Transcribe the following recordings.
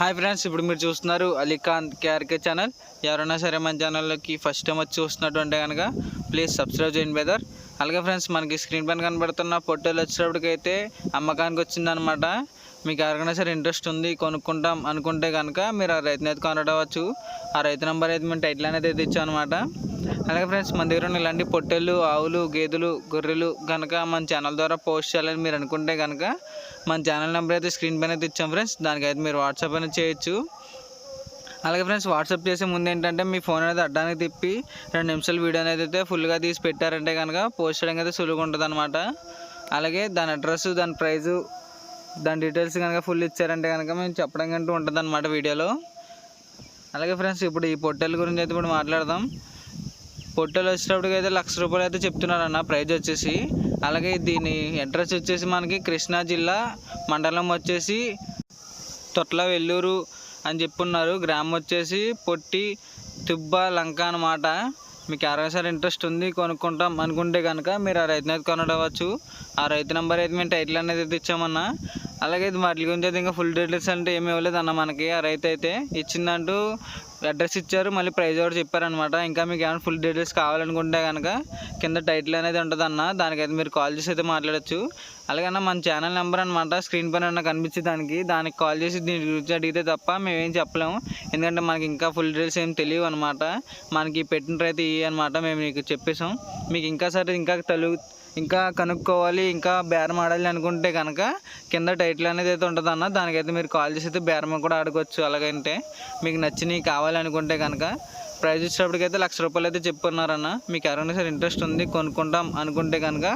Hi friends ఇప్పుడు మీరు చూస్తున్నారు అలీఖాన్ కేఆర్కే ఛానల్ ఎవరైనా సరే మన ఛానల్లోకి ఫస్ట్ టైం వచ్చి చూస్తున్నట్టు కనుక ప్లీజ్ సబ్స్క్రైబ్ చేయండి బ్రదర్ అలాగే ఫ్రెండ్స్ మనకి స్క్రీన్ పైన కనబడుతున్న ఫోటోలు వచ్చేటప్పటికైతే అమ్మకానికి వచ్చిందనమాట మీకు ఎవరికైనా సరే ఇంట్రెస్ట్ ఉంది కొనుక్కుంటాం అనుకుంటే కనుక మీరు ఆ రైతుని అయితే కొనడవచ్చు ఆ రైతు నెంబర్ అయితే మేము టైటిల్ అనేది అయితే ఇచ్చాం అనమాట అలాగే ఫ్రెండ్స్ మన దగ్గర ఉన్న ఇలాంటి పొట్టెలు ఆవులు గేదెలు గొర్రెలు కనుక మన ఛానల్ ద్వారా పోస్ట్ చేయాలని మీరు అనుకుంటే కనుక మన ఛానల్ నెంబర్ అయితే స్క్రీన్ పైన అయితే ఇచ్చాం ఫ్రెండ్స్. దానికైతే మీరు వాట్సాప్ అనేది చేయొచ్చు. అలాగే ఫ్రెండ్స్ వాట్సాప్ చేసే ముందు ఏంటంటే మీ ఫోన్ అనేది అడ్డానికి తిప్పి రెండు నిమిషాలు వీడియో అనేది అయితే ఫుల్గా తీసి పెట్టారంటే కనుక పోస్ట్ చేయడానికి అయితే సులువుగా ఉంటుంది అనమాట అలాగే దాని అడ్రస్ దాని ప్రైజు దాని డీటెయిల్స్ కనుక ఫుల్ ఇచ్చారంటే కనుక మేము చెప్పడం కంటూ ఉంటుంది అనమాట వీడియోలో. అలాగే ఫ్రెండ్స్ ఇప్పుడు ఈ పొట్టెల గురించి అయితే ఇప్పుడు మాట్లాడదాం. పొట్టలు వచ్చేటప్పటికి అయితే లక్ష రూపాయలు అయితే చెప్తున్నారన్న. ప్రైజ్ వచ్చేసి అలాగే దీని అడ్రస్ వచ్చేసి మనకి కృష్ణా జిల్లా మండలం వచ్చేసి తొట్ల వెల్లూరు అని చెప్పున్నారు. గ్రామం వచ్చేసి పొట్టి తుబ్బ లంక అనమాట మీకు ఎవరైనా ఇంట్రెస్ట్ ఉంది కొనుక్కుంటాం అనుకుంటే కనుక మీరు ఆ రైతుని అయితే కొనడవచ్చు. ఆ రైతు నెంబర్ అయితే మేము టైటిల్ అనేది అయితే ఇచ్చామన్నా. అలాగే ఇది వాటి గురించి అయితే ఇంకా ఫుల్ డీటెయిల్స్ అంటే ఏమి ఇవ్వలేదు అన్న మనకి. ఆ రైతు అయితే ఇచ్చిందంటూ అడ్రస్ ఇచ్చారు మళ్ళీ ప్రైజ్ కూడా చెప్పారనమాట ఇంకా మీకు ఏమైనా ఫుల్ డీటెయిల్స్ కావాలనుకుంటే కనుక కింద టైటిల్ అనేది ఉంటుంది అన్న దానికైతే మీరు కాల్ చేసి అయితే మాట్లాడచ్చు. అలాగే మన ఛానల్ నెంబర్ అనమాట స్క్రీన్ పైన ఉన్న కనిపించే దానికి దానికి కాల్ చేసి దీని గురించి అడిగితే తప్ప మేము ఏం చెప్పలేము. ఎందుకంటే మనకి ఇంకా ఫుల్ డీటెయిల్స్ ఏం తెలియవు అనమాట మనకి పెట్టిన రైతు ఇవి అనమాట మేము మీకు చెప్పేసాం మీకు ఇంకా సరే ఇంకా తెలుగు ఇంకా కనుక్కోవాలి ఇంకా బేరం ఆడాలి అనుకుంటే కనుక కింద టైటిల్ అనేది అయితే ఉంటుంది అన్న. దానికైతే మీరు కాల్ చేసి అయితే బేరం కూడా ఆడుకోవచ్చు అలాగంటే. మీకు నచ్చినవి కావాలి అనుకుంటే కనుక ప్రైజ్ వచ్చేటప్పటికైతే లక్ష రూపాయలు అయితే చెప్పుకున్నారన్న మీకు ఎవరైనా సరే ఇంట్రెస్ట్ ఉంది కొనుక్కుంటాం అనుకుంటే కనుక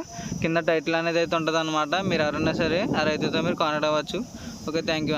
కింద టైటిల్ అనేది అయితే ఉంటుంది అనమాట మీరు ఎవరైనా సరే ఆ రైతుతో మీరు కాంటాక్ట్ అవ్వచ్చు. Okay thank you